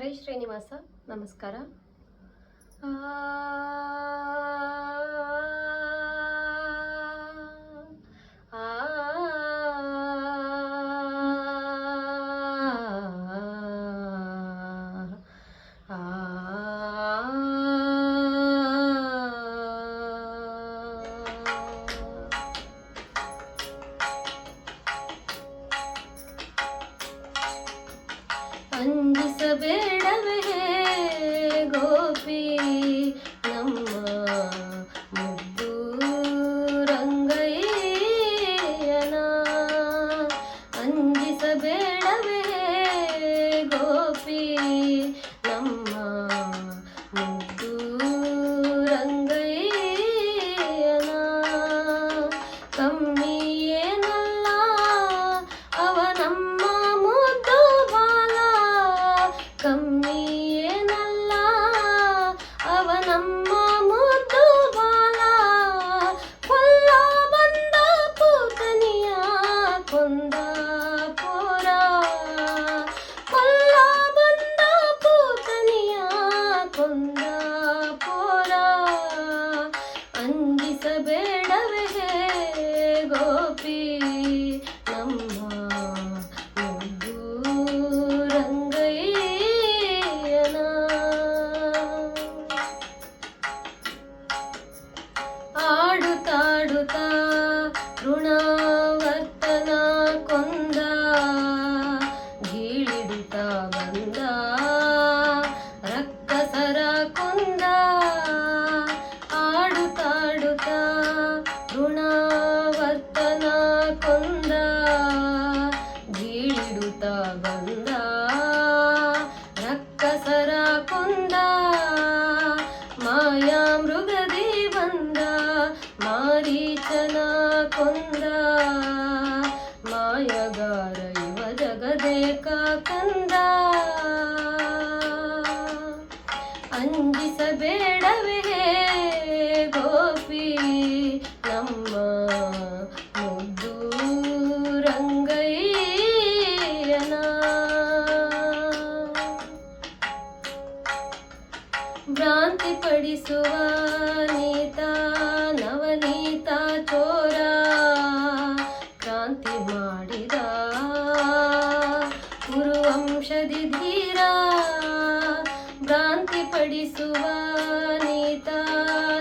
ಹರೇ ಶ್ರೀನಿವಾಸ ನಮಸ್ಕಾರ. ಅಂಜಿಸಬೇಡವೇ ಗೋಪಿ? ನಮ್ಮ ಮುದ್ದು ರಂಗಯ್ಯನ ಅಂಜಿಸಬೇಡವೇ ಗೋಪಿ? ನಮ್ಮ ಮುದ್ದು ರಂಗಯ್ಯನ ಕಮ್ಮಿ ಏನಲ್ಲ ಅಂಜಿಸಬೇಡವೇ ಗೋಪಿ? ನಮ್ಮ ರಂಗಯ್ಯನ ಆಡುತ್ತಾಡುತ್ತಾ ಋಣವರ್ತನ ಕೊಂದ ಗೀಳಿಡುತ್ತಾ ಬಂದ. ಕೊಂದ. ಮಾಯಗಾರ ಇವ ಜಗದೇಕ ಕಂದ ಅಂಜಿಸಬೇಡವೇ ಗೋಪಿ ನಮ್ಮ ಮುದ್ದು ರಂಗಯ್ಯನ ಭ್ರಾಂತಿ ಪಡಿಸುವ ನೀತ ನವನೀತಾ ನೀತ,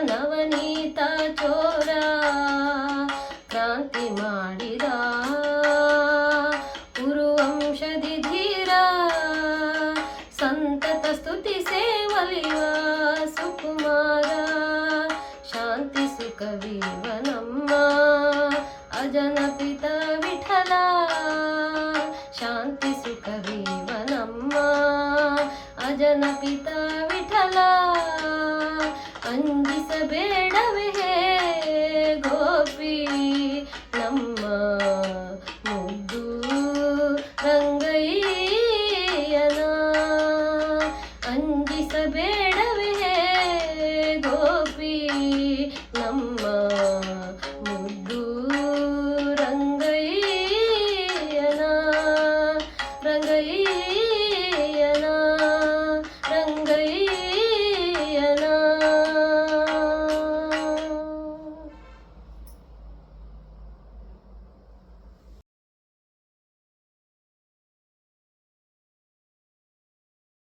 ನವನೀತ ಚೋರ. ಕ್ರಾಂತಿ ಮಾಡಿದ ಕುರುವಂಶದಿ ಧೀರ. ಸಂತತ ಸ್ತುತಿ ಸೇವಲಿವ ಸುಕುಮಾರ. ಶಾಂತಿ ಸುಖ ನಮ್ಮ ಅಜನ ವಿಠಲ. ಶಾಂತಿ ಸುಖವಿವ ನಮ್ಮ ಅಜನ ಪಿತ ವಿಠಲ ಅಂಜಿಸಬೇಡವೇ